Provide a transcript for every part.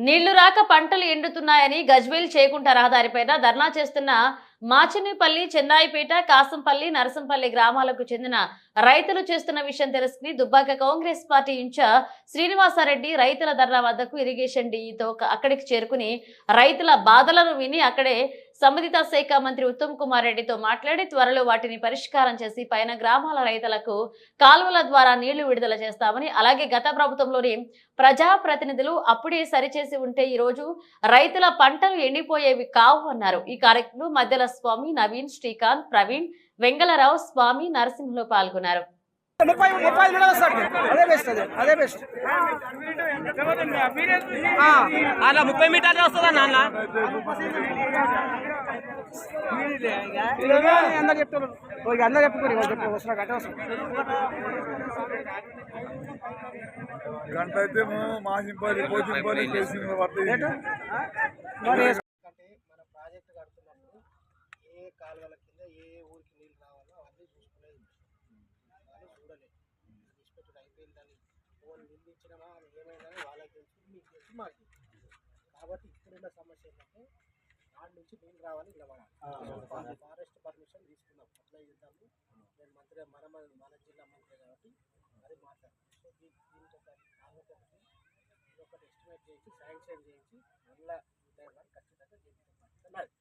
నీళ్ళు రాక పంటలు ఎండుతున్నాయని గజ్వేల్ చేకుంట రహదారిపైన ధర్నా చేస్తున్న మాచినేపల్లి చెన్నాయిపేట కాసంపల్లి నరసంపల్లి గ్రామాలకు చెందిన రైతులు చేస్తున్న విషయం తెలుసుకుని Dubbaka Congress party incharge Srinivasa Reddy రైతుల ధర్నా వద్దకు ఇరిగేషన్ డిఈతో అక్కడికి చేరుకుని రైతుల బాధలను విని అక్కడే సంబంధిత శాఖ మంత్రి ఉత్తమ్ కుమార్ రెడ్డితో మాట్లాడి త్వరలో వాటిని పరిష్కారం చేసి పైన గ్రామాల రైతులకు కాలువల ద్వారా నీళ్ళు విడుదల చేస్తామని అలాగే గత ప్రభుత్వంలోని ప్రజాప్రతినిధులు అప్పుడే సరిచేసి ఉంటే ఈ రోజు రైతుల పంటలు ఎండిపోయేవి కావు అన్నారు. ఈ కార్యక్రమం మధ్యలో స్వామి నవీన్ శ్రీకాంత్ ప్రవీణ్ వెంగళరావు స్వామి నరసింహులు పాల్గొన్నారు. ముప్పై ముప్పై ఐదు నిమిషాలు వస్తాడు. అదే బెస్ట్ అదే అదే బెస్ట్ అలా ముప్పై మీటర్లు వస్తుందా నాన్న అందరు చెప్తారు అందరు చెప్పుకోరు ఇక చెప్పు వస్తున్నా అటే వస్తాం గంట అయితే. అంటే మన ప్రాజెక్ట్ కడుతున్నప్పుడు ఏ కాలువల కింద ఏ ఊరికి నీళ్ళు రావాలో అవన్నీ చూసుకునేది వాళ్ళు చూడలేదు డిస్పెక్ట్ అయిపోయిందని ఫోన్ ఇచ్చినామా అది ఏమైందని వాళ్ళకి తెలుసు మీకు తెలుసు మాకు. కాబట్టి ఇప్పుడున్న సమస్య ఏంటంటే వాడి నుంచి నీళ్ళు రావాలి ఇలా పడాలి ఫారెస్ట్ పర్మిషన్ తీసుకున్నాం అప్లై చేద్దాము నేను మంత్రి మన మన- జిల్లా మంత్రి కాబట్టి అది మాట్లాడాను సో దీనికి ఒక ఒకటి ఇది ఒకటి ఎస్టిమేట్ చేసి శాంక్షన్ చేయించి మళ్ళీ ఖచ్చితంగా చేయించాలి నాది.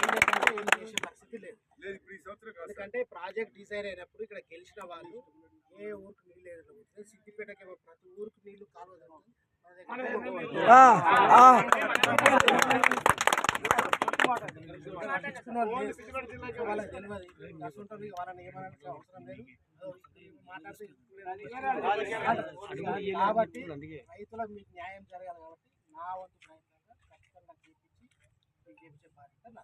ఎందుకంటే ఏం చేసే పరిస్థితి లేదు లేదు ఇప్పుడు ఈ సంవత్సరం కాదు సార్. ఎందుకంటే ప్రాజెక్ట్ డిజైన్ అయినప్పుడు ఇక్కడ గెలిచిన వాళ్ళు ఏ ఊరికి నీళ్ళు ఎదురు సిద్దిపేటకి ప్రతి ఊరికి నీళ్ళు కాలువ కాబట్టి రైతులకు మీకు న్యాయం జరగాలి కాబట్టి నా వంతు ప్రయత్నంగా ఖచ్చితంగా చేపించి చేపించే బాధ్యత.